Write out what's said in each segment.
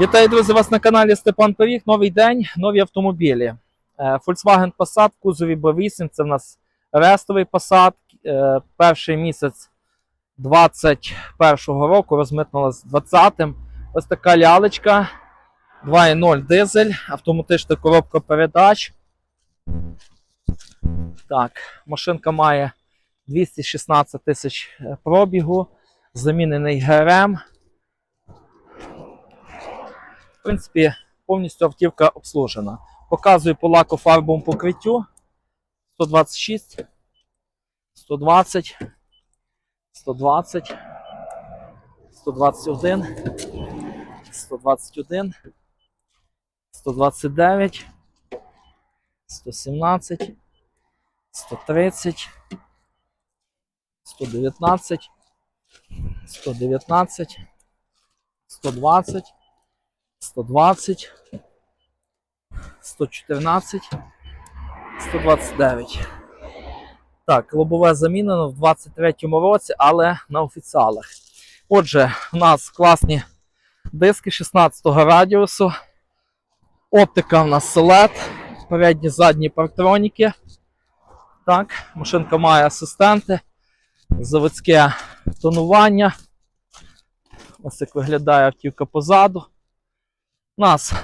Вітаю, друзі, вас на каналі Степан Пиріг. Новий день, нові автомобілі. Е, Volkswagen Passat кузові B8. Це в нас рестовий Passat. Е, Перший місяць 21-го року розмитнула з 20-м. Ось така лялечка. 2.0 дизель, автоматична коробка передач. Так, машинка має 216 тисяч пробігу, замінений ГРМ. Принципі, повністю автівка обслужена. Показую по лакофарбовому покриттю 126, 120, 120, 121, 121, 129, 117, 130, 119, 119, 120. 120, 114, 129. Так, лобове замінено в 23-му році, але на офіціалах. Отже, у нас класні диски 16-го радіусу. Оптика в нас селет, передні задні парктроніки. Так, машинка має асистенти, заводське тонування. Ось як виглядає автівка позаду. Нас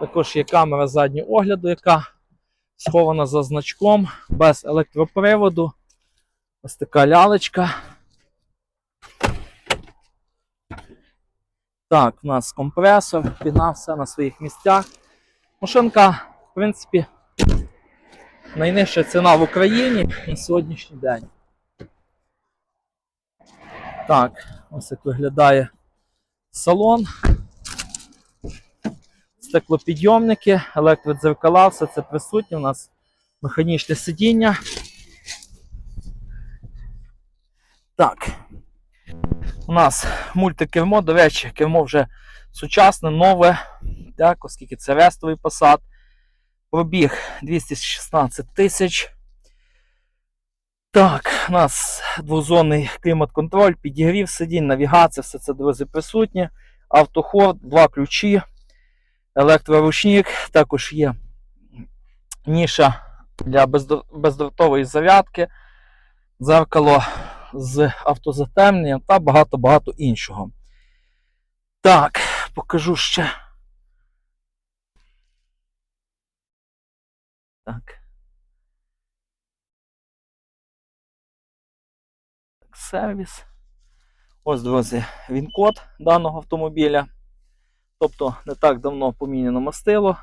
також є камера заднього огляду, яка схована за значком, без електроприводу. Ось така лялечка. Так, у нас компресор, піна, все на своїх місцях. Машинка, в принципі, найнижча ціна в Україні на сьогоднішній день. Так, ось як виглядає салон, стеклопідйомники, електродзеркала, все це присутнє. У нас механічне сидіння. Так. У нас мультикермо, до речі, кермо вже сучасне, нове. Так, оскільки це рестовий посад. Пробіг 216 тисяч. Так, у нас двозонний клімат-контроль, підігрів сидінь, навігація, все це, друзі, присутнє. Автоход, два ключі, електроручник, також є ніша для бездротової зарядки, дзеркало з автозатемненням та багато-багато іншого. Так, покажу ще. Так. Сервіс. Ось, друзі, він код даного автомобіля. Тобто не так давно поміняно мастило.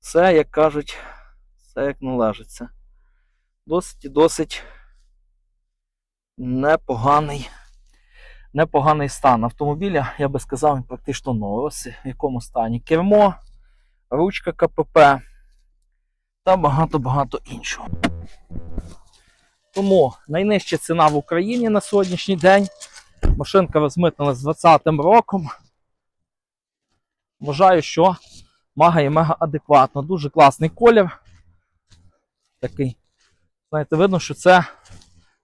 Все, як кажуть, все як належиться. Досить і досить непоганий, непоганий стан автомобіля, я би сказав, він практично новий. Ось в якому стані кермо, ручка КПП та багато-багато іншого. Тому найнижча ціна в Україні на сьогоднішній день. Машинка розмитнена з 2020 роком. Вважаю, що мага і мега адекватно. Дуже класний колір. Такий. Знаєте, видно, що це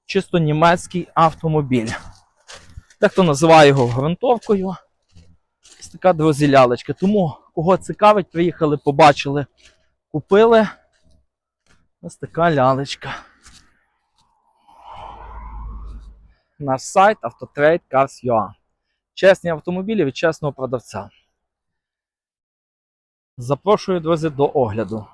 чисто німецький автомобіль. Дехто називає його грунтовкою. Ось така друзі лялечка. Тому, кого цікавить, приїхали, побачили, купили. Ось така лялечка. Наш сайт autotrade.cars.ua. Чесні автомобілі від чесного продавця. Запрошую, друзі, до огляду.